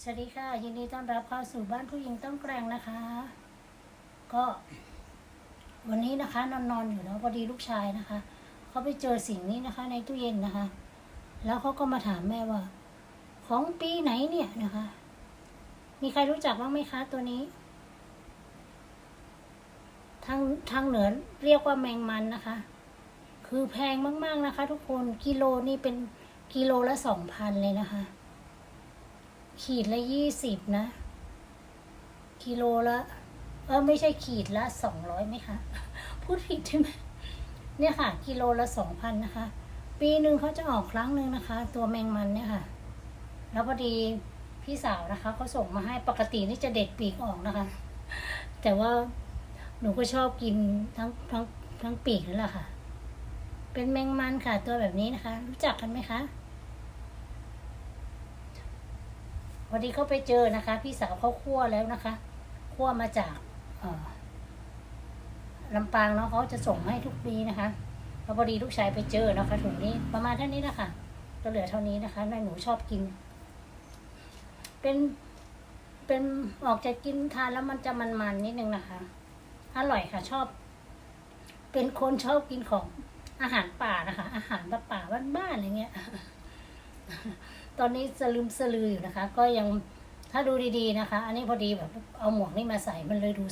สวัสดีค่ะ ยินดีต้อนรับเข้าสู่บ้านผู้หญิงต้องแกร่งนะคะ ก็ วันนี้นะคะ นอนนอนอยู่เนาะพอดีลูกชายนะคะเขาไปเจอสิ่งนี้นะคะ ในตู้เย็นนะคะ แล้วเขาก็มาถามแม่ว่า ของปีไหนเนี่ยนะคะ มีใครรู้จักบ้างไหมคะตัวนี้ ทางทางเหนือเรียกว่าแมงมันนะคะ คือแพงมาก ๆนะคะ ทุกคนกิโลนี่เป็นกิโลละสองพันเลยนะคะ ขีดละยี่สิบนะ กิโลละเออไม่ใช่ขีดละสองร้อยไหมคะ พูดผิดใช่ไหมเนี่ยค่ะ กิโลละสองพันนะคะ ปีหนึ่งเขาจะออกครั้งหนึ่งนะคะ ตัวแมงมันเนี่ยค่ะ แล้วพอดีพี่สาวนะคะเขาส่งมาให้ปกตินี่จะเด็ดปีกออกนะคะ แต่ว่าหนูก็ชอบกินทั้งทั้งทั้งปีกนั่นแหละค่ะ เป็นแมงมันค่ะ ตัวแบบนี้นะคะ รู้จักกันไหมคะ วันนี้เขาไปเจอนะคะ พี่สาวเขาคั่วแล้วนะคะคั่วมาจากออลำปางเนาะเขาจะส่งให้ทุกปีนะคะแล้วพอดีลูกชายไปเจอนะคะถุงนี้ประมาณเท่านี้นะคะก็เหลือเท่านี้นะคะนายหนูชอบกิน เป็นเป็นออกจากกินทานแล้วมันจะมันๆนิดนึงนะคะ อร่อยค่ะชอบ เป็นคนชอบกินของอาหารป่านะคะ อาหารป่าบ้านๆอะไรเงี้ย ตอนนี้สลืมสลืออยู่นะคะ ก็ยังถ้าดูดีๆนะคะ อันนี้พอดีแบบเอาหมวกนี่มาใส่มันเลยดู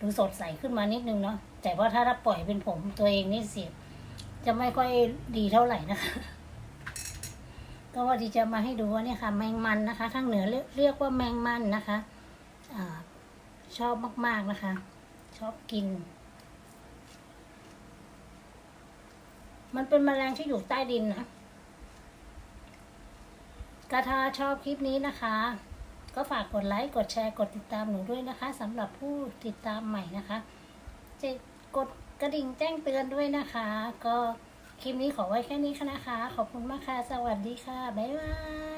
ดูสดใสขึ้นมานิดนึงเนาะแต่ว่าถ้าถ้าปล่อยเป็นผมตัวเองนี่เสียจะไม่ค่อยดีเท่าไหร่นะคะก็ว่าดีจะมาให้ดูว่าเนี่ยค่ะ แมงมันนะคะทางเหนือเรียกว่าแมงมันนะคะอชอบมากๆนะคะ ชอบกิน มันเป็นแมลงที่อยู่ใต้ดินนะ กระทาชอบคลิปนี้นะคะ ก็ฝากกดไลค์กดแชร์กดติดตามหนูด้วยนะคะสำหรับผู้ติดตามใหม่นะคะจะกดกระดิ่งแจ้งเตือนด้วยนะคะ ก็คลิปนี้ขอไว้แค่นี้ค่ะนะคะ ขอบคุณมากค่ะ สวัสดีค่ะ บ๊ายบาย